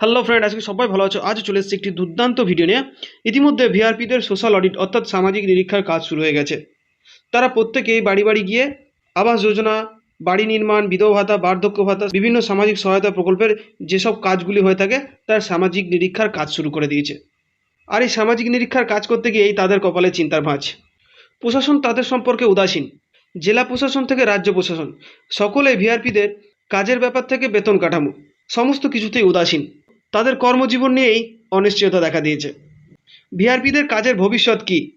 Hello friend আজকে সবাই ভালো আছো? আজ চলে এসেছি একটি দুর্দান্ত ভিডিও নিয়ে। ইতিমধ্যে ভিআরপিদের সোশ্যাল অডিট অর্থাৎ সামাজিক নিরীক্ষার কাজ শুরু হয়ে গেছে। তারা প্রত্যেকেই বাড়ি বাড়ি গিয়ে আবাস যোজনা, বাড়ি নির্মাণ, বিধবা ভাতা, বার্ধক্য ভাতা, বিভিন্ন সামাজিক সহায়তা প্রকল্পের যেসব কাজগুলি হয়ে থাকে, তার সামাজিক নিরীক্ষার কাজ শুরু করে দিয়েছে। আর এই সামাজিক নিরীক্ষার কাজ করতে গিয়েই তাদের কপালে চিন্তার ভাঁজ। প্রশাসন তাদের সম্পর্কে উদাসীন। জেলা প্রশাসন থেকে রাজ্য প্রশাসন। সকলে ভিআরপিদের কাজের ব্যাপার থেকে বেতন কাঠামো। সমস্ত কিছুতেই উদাসীন। তাদের কর্মজীবন নিয়েই অনিশ্চয়তা দেখা দিয়েছে। ভিআরপিদের কাজের ভবিষ্যৎ কি?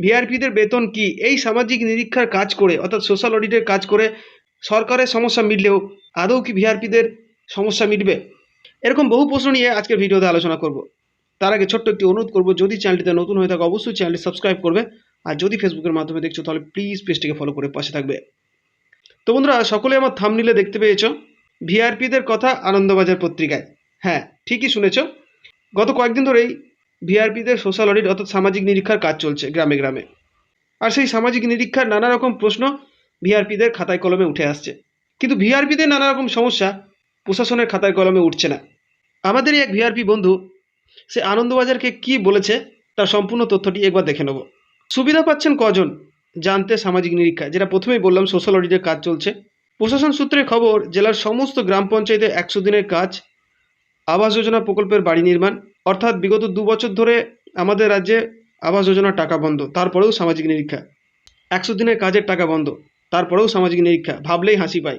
ভিআরপিদের বেতন কি? এই সামাজিক নিরীক্ষার কাজ করে, অর্থাৎ সোশ্যাল অডিটের কাজ করে সরকারের সমস্যা মিটলেও আদৌ কি ভিআরপিদের সমস্যা মিটবে? এরকম বহু প্রশ্ন নিয়ে আজকের ভিডিওতে আলোচনা করব। তার আগে ছোট্ট একটি অনুরোধ করব, যদি চ্যানেলটিতে নতুন হয়ে থাকে, অবশ্যই চ্যানেলটি সাবস্ক্রাইব করবে। আর যদি ফেসবুকের মাধ্যমে দেখছ, তাহলে প্লিজ পেজটিকে ফলো করে পাশে থাকবে। তো বন্ধুরা, সকলে আমার থামনিলে দেখতে পেয়েছ। ভিআরপিদের কথা আনন্দবাজার পত্রিকায়। হ্যাঁ ঠিকই শুনেছ। গত কয়েকদিন ধরেই ভিআরপিদের সোশ্যাল অডিট অর্থাৎ সামাজিক নিরীক্ষার কাজ চলছে গ্রামে গ্রামে। আর সেই সামাজিক নিরীক্ষার নানা রকম প্রশ্ন ভিআরপিদের খাতায় কলমে উঠে আসছে। কিন্তু ভিআরপিদের নানা রকম সমস্যা প্রশাসনের খাতায় কলমে উঠছে না। আমাদেরই এক ভিআরপি বন্ধু, সে আনন্দবাজারকে কি বলেছে তার সম্পূর্ণ তথ্যটি একবার দেখে নেব। সুবিধা পাচ্ছেন কজন জানতে সামাজিক নিরীক্ষা, যেটা প্রথমেই বললাম, সোশ্যাল অডিটের কাজ চলছে। প্রশাসন সূত্রে খবর, জেলার সমস্ত গ্রাম পঞ্চায়েতে একশো দিনের কাজ আবাস যোজনা প্রকল্পের বাড়ি নির্মাণ, অর্থাৎ বিগত দু বছর ধরে আমাদের রাজ্যে আবাস যোজনার টাকা বন্ধ, তারপরেও সামাজিক নিরীক্ষা। একশো দিনের কাজের টাকা বন্ধ, তারপরেও সামাজিক নিরীক্ষা, ভাবলেই হাসি পায়।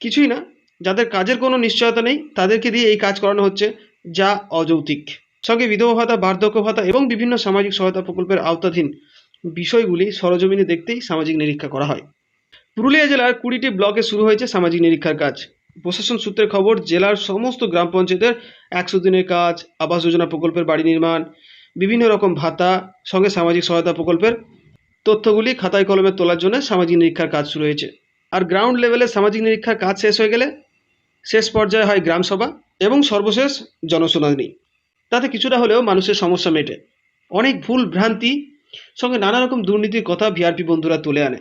কিছুই না, যাদের কাজের কোনো নিশ্চয়তা নেই, তাদেরকে দিয়ে এই কাজ করানো হচ্ছে যা অযৌক্তিক। সঙ্গে বিধবা ভাতা, বার্ধক্য ভাতা এবং বিভিন্ন সামাজিক সহায়তা প্রকল্পের আওতাধীন বিষয়গুলি সরজমিনে দেখতেই সামাজিক নিরীক্ষা করা হয়। পুরুলিয়া জেলার কুড়িটি ব্লকে শুরু হয়েছে সামাজিক নিরীক্ষার কাজ। প্রশাসন সূত্রের খবর, জেলার সমস্ত গ্রাম পঞ্চায়েতের একশো দিনের কাজ, আবাস যোজনা প্রকল্পের বাড়ি নির্মাণ, বিভিন্ন রকম ভাতা, সঙ্গে সামাজিক সহায়তা প্রকল্পের তথ্যগুলি খাতায় কলমে তোলার জন্য সামাজিক নিরীক্ষার কাজ শুরু হয়েছে। আর গ্রাউন্ড লেভেলে সামাজিক নিরীক্ষার কাজ শেষ হয়ে গেলে শেষ পর্যায়ে হয় গ্রামসভা এবং সর্বশেষ জনশুনানি তাতে কিছুটা হলেও মানুষের সমস্যা মেটে। অনেক ভুল ভ্রান্তি, সঙ্গে নানা রকম দুর্নীতির কথা ভিআরপি বন্ধুরা তুলে আনে।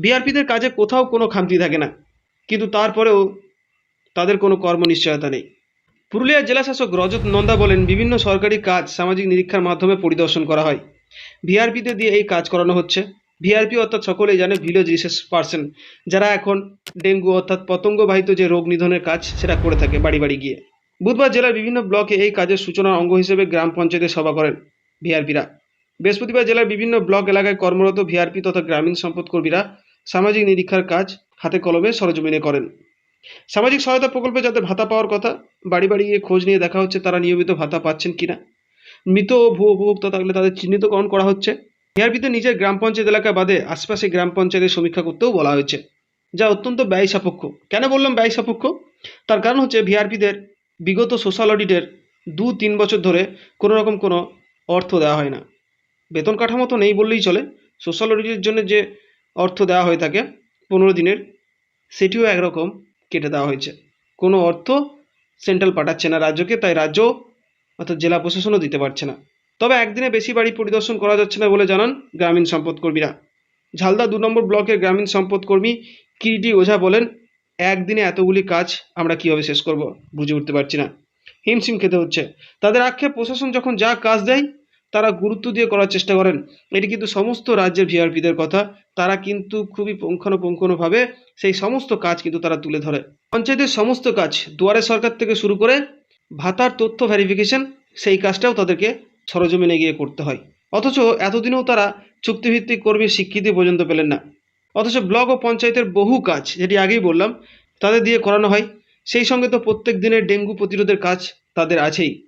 ভিআরপিদের কাজে কোথাও কোনো খামতি থাকে না। কিন্তু তারপরেও তাদের কোনো কর্ম নিশ্চয়তা নেই। পুরুলিয়ার জেলাশাসক রজত নন্দা বলেন, বিভিন্ন সরকারি কাজ সামাজিক নিরীক্ষার মাধ্যমে পরিদর্শন করা হয়। ভিআরপিতে দিয়ে এই কাজ করানো হচ্ছে। ভিআরপি অর্থাৎ সকলেই জানে ভিলেজ রিসার্চ পার্সন যারা এখন ডেঙ্গু অর্থাৎ পতঙ্গবাহিত যে রোগ নিধনের কাজ, সেটা করে থাকে বাড়ি বাড়ি গিয়ে। বুধবার জেলার বিভিন্ন ব্লকে এই কাজের সূচনার অঙ্গ হিসেবে গ্রাম পঞ্চায়েতে সভা করেন ভিআরপিরা। বৃহস্পতিবার জেলার বিভিন্ন ব্লক এলাকায় কর্মরত ভিআরপি তথা গ্রামীণ সম্পদ কর্মীরা সামাজিক নিরীক্ষার কাজ হাতে কলমে সরজমিনে করেন। সামাজিক সহায়তা প্রকল্পে যাদের ভাতা পাওয়ার কথা, বাড়ি বাড়ি গিয়ে খোঁজ নিয়ে দেখা হচ্ছে তারা নিয়মিত ভাতা পাচ্ছেন কিনা। মৃত ও ভূ উপভোক্তা থাকলে তাদের চিহ্নিতকরণ করা হচ্ছে। ভিআরপিতে নিজের গ্রাম পঞ্চায়েত এলাকা বাদে আশপাশে গ্রাম পঞ্চায়েতের সমীক্ষা করতেও বলা হয়েছে, যা অত্যন্ত ব্যয় সাপেক্ষ। কেন বললাম ব্যয় সাপেক্ষ? তার কারণ হচ্ছে ভিআরপিদের বিগত সোশ্যাল অডিটের দু তিন বছর ধরে কোনো রকম কোনো অর্থ দেওয়া হয় না। বেতন কাঠামো তো নেই বললেই চলে। সোশ্যাল অডিটের জন্য যে অর্থ দেওয়া হয়ে থাকে পনেরো দিনের, সেটিও একরকম। কেটে দেওয়া হয়েছে। কোনো অর্থ সেন্ট্রাল পাঠাচ্ছে না রাজ্যকে, তাই রাজ্য অর্থাৎ জেলা প্রশাসনও দিতে পারছে না। তবে একদিনে বেশি বাড়ি পরিদর্শন করা যাচ্ছে না বলে জানান গ্রামীণ সম্পদ কর্মীরা ঝালদা দু নম্বর ব্লকের গ্রামীণ সম্পদ কর্মী কিরিটি ওঝা বলেন, একদিনে এতগুলি কাজ আমরা কীভাবে শেষ করব বুঝে উঠতে পারছি না। হিমশিম খেতে হচ্ছে। তাদের আক্ষেপ, প্রশাসন যখন যা কাজ দেয় তারা গুরুত্ব দিয়ে করার চেষ্টা করেন। এটি কিন্তু সমস্ত রাজ্যের ভিআরপিদের কথা। তারা কিন্তু খুবই পুঙ্খানুপুঙ্খানুভাবে সেই সমস্ত কাজ কিন্তু তারা তুলে ধরে। পঞ্চায়েতের সমস্ত কাজ দুয়ারে সরকার থেকে শুরু করে ভাতার তথ্য ভেরিফিকেশন সেই কাজটাও তাদেরকে সরজমিনে গিয়ে করতে হয়। অথচ এতদিনেও তারা চুক্তিভিত্তিক কর্মীর স্বীকৃতি পর্যন্ত পেলেন না। অথচ ব্লক ও পঞ্চায়েতের বহু কাজ যেটি আগেই বললাম, তাদের দিয়ে করানো হয়। সেই সঙ্গে তো প্রত্যেক দিনের ডেঙ্গু প্রতিরোধের কাজ তাদের আছেই।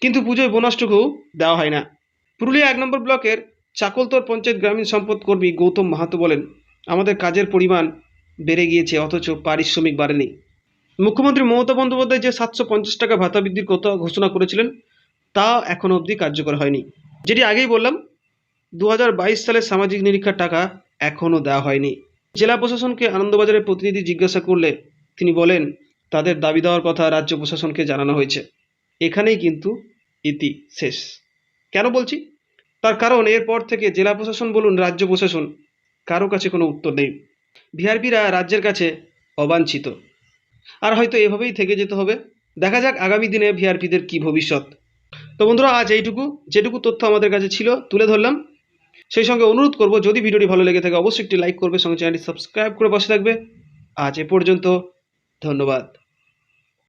কিন্তু পুজোয় বোনাসটুকু দেওয়া হয় না। পুরুলিয়া এক নম্বর ব্লকের চাকলতর পঞ্চায়েত গ্রামীণ সম্পদ কর্মী গৌতম মাহাতো বলেন, আমাদের কাজের পরিমাণ বেড়ে গিয়েছে, অথচ পারিশ্রমিক বাড়েনি। মুখ্যমন্ত্রী মমতা বন্দ্যোপাধ্যায় যে সাতশো পঞ্চাশ টাকা ভাতা বৃদ্ধির কথা ঘোষণা করেছিলেন, তা এখনও অবধি কার্যকর হয়নি। যেটি আগেই বললাম দু সালের সামাজিক নিরীক্ষার টাকা এখনও দেওয়া হয়নি। জেলা প্রশাসনকে আনন্দবাজারের প্রতিনিধি জিজ্ঞাসা করলে তিনি বলেন, তাদের দাবি দেওয়ার কথা রাজ্য প্রশাসনকে জানানো হয়েছে। এখানেই কিন্তু ইতি শেষ। কেন বলছি? তার কারণ এরপর থেকে জেলা প্রশাসন বলুন, রাজ্য প্রশাসন, কারও কাছে কোনো উত্তর নেই। ভিআরপিরা রাজ্যের কাছে অবাঞ্ছিত। আর হয়তো এভাবেই থেকে যেতে হবে। দেখা যাক আগামী দিনে ভিআরপিদের কী ভবিষ্যৎ। তো বন্ধুরা, আজ এইটুকু। যেটুকু তথ্য আমাদের কাছে ছিল, তুলে ধরলাম। সেই সঙ্গে অনুরোধ করব, যদি ভিডিওটি ভালো লেগে থাকে, অবশ্যই একটি লাইক করবে, সঙ্গে চ্যানেলটি সাবস্ক্রাইব করে বসে থাকবে। আজ এ পর্যন্ত, ধন্যবাদ।